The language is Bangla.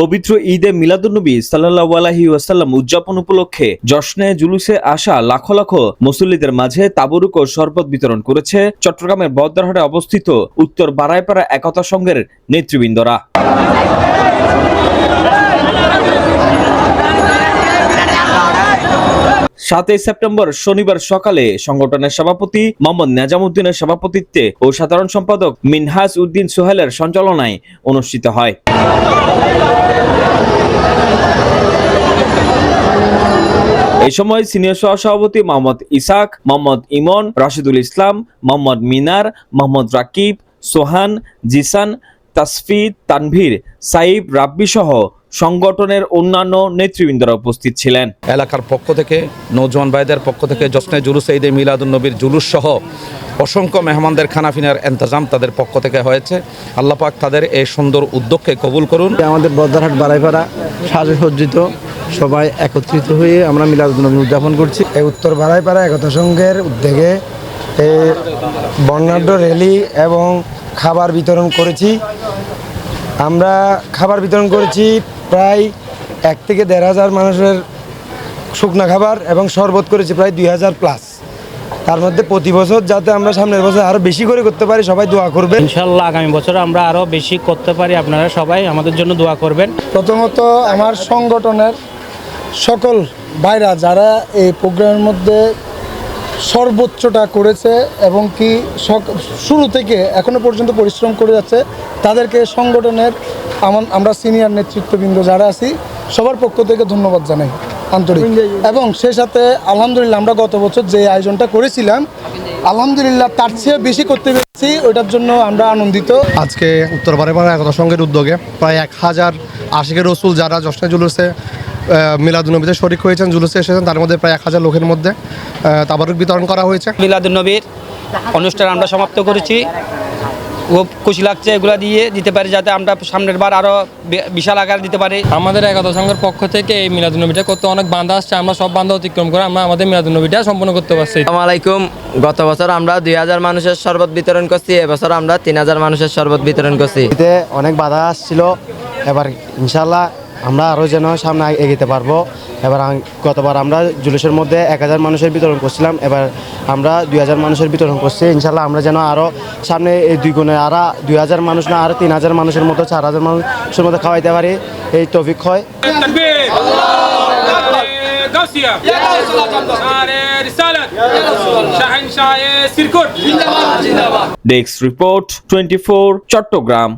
পবিত্র ঈদে মিলাদুন্নবী সাল্লাহ আলহি ওয়াসাল্লাম উদযাপন উপলক্ষে জশ্নে জুলুসে আসা লাখো লাখো মুসল্লিদের মাঝে তাবরুক ও শরবত বিতরণ করেছে চট্টগ্রামের বদ্রাহাটে অবস্থিত উত্তর বারাইপাড়া একতা সংঘের নেতৃবৃন্দরা। সাতই সেপ্টেম্বর শনিবার সকালে সংগঠনের সভাপতি মোহাম্মদ নেজামুদ্দিনের সভাপতিত্বে ও সাধারণ সম্পাদক মিনহাজ উদ্দিন সোহেলের সঞ্চালনায় অনুষ্ঠিত হয়। এই সময় সিনিয়র সহসভাপতি মোহাম্মদ ইসাক মোহাম্মদ ইমন রাশিদুল ইসলাম মোহাম্মদ মিনার মোহাম্মদ রাকিব সোহান জিসান তাসফি তানভীর সাইব রাব্বি সহ সংগঠনের অন্যান্য নেতৃবৃন্দরা উপস্থিত ছিলেন। এলাকার পক্ষ থেকে নৌজওয়ান ভাইদের পক্ষ থেকে জশ্নে জুলুস ঈদে মিলাদুল নবীর জুলুস সহ অসংখ্য মেহমানদের খানাফিনার এন্তজাম তাদের পক্ষ থেকে হয়েছে। আল্লাহ পাক তাদের এই সুন্দর উদ্যোগকে কবুল করুন। আমাদের বদ্রাহাট বাড়াইপাড়া সাজে সজ্জিত। সবাই একত্রিত হয়ে আমরা মিলাদুন্নবী উদযাপন করছি। এই উত্তর বারাইপাড়া একতা সংঘের উদ্যোগে এই বর্ণাঢ্য র্যালি এবং খাবার বিতরণ করেছি। আমরা খাবার বিতরণ করেছি প্রায় এক থেকে দেড় হাজার মানুষের শুকনা খাবার এবং শরবত করেছি প্রায় দুই হাজার প্লাস তার মধ্যে প্রতি বছর যাতে আমরা সামনের বছর আরও বেশি করে করতে পারি সবাই দোয়া করবে ইনশাল্লাহ আগামী বছর আমরা আরও বেশি করতে পারি আপনারা সবাই আমাদের জন্য দোয়া করবেন। প্রথমত আমার সংগঠনের সকল ভাইরা যারা এই প্রোগ্রামের মধ্যে সর্বোচ্চটা করেছে এবং কি শুরু থেকে এখনও পর্যন্ত পরিশ্রম করে যাচ্ছে তাদেরকে সংগঠনের আমরা সিনিয়র নেতৃত্ববৃন্দ যারা আছি সবার পক্ষ থেকে ধন্যবাদ জানাই আন্তরিক। এবং সেই সাথে আলহামদুলিল্লাহ আমরা গত বছর যে আয়োজনটা করেছিলাম আলহামদুলিল্লাহ তার চেয়ে বেশি করতে পেরেছি ওইটার জন্য আমরা আনন্দিত। আজকে উত্তর বারেপাড়া একতা সংঘের উদ্যোগে প্রায় এক হাজার আশিকের রসুল যারা জশ্নে জুলুসে মিলাদুনবীতে শরিক হয়েছেন জুলুসে এসেছেন তার মধ্যে প্রায় এক হাজার লোকের মধ্যে তাবারুক বিতরণ করা হয়েছে। মিলাদুন্নবীর অনুষ্ঠান আমরা সমাপ্ত করেছি। খুব খুশি লাগছে এগুলো দিয়ে দিতে পারি যাতে আমরা সামনের বার আরও বিশাল আকার দিতে পারি। আমাদের একতা সংঘের পক্ষ থেকে এই মিলাদুন্নবীটা করতে অনেক বাধা আসছে আমরা সব বাধা অতিক্রম করে আমরা আমাদের মিলাদুন্নবীটা সম্পন্ন করতে পারছি। আসসালামু আলাইকুম। গত বছর আমরা দুই হাজার মানুষের শরবত বিতরণ করছি এবছর আমরা তিন হাজার মানুষের শরবত বিতরণ করছি। এতে অনেক বাধা আসছিল এবার ইনশাল্লাহ আমরা আরও যেন সামনে এগিয়ে পারব। এবার গতবার আমরা জুলুসের মধ্যে এক হাজার মানুষের বিতরণ করছিলাম। এবার আমরা দুই হাজার মানুষের বিতরণ করছি। ইনশাল্লাহ আমরা যেন আরও সামনে এই দুই গুণে আরও দুই হাজার মানুষ না, আরও তিন হাজার মানুষের মতো, চার হাজার মানুষের মতো খাওয়াইতে পারি। এই তফিক হয়। Desk report twenty Chittagong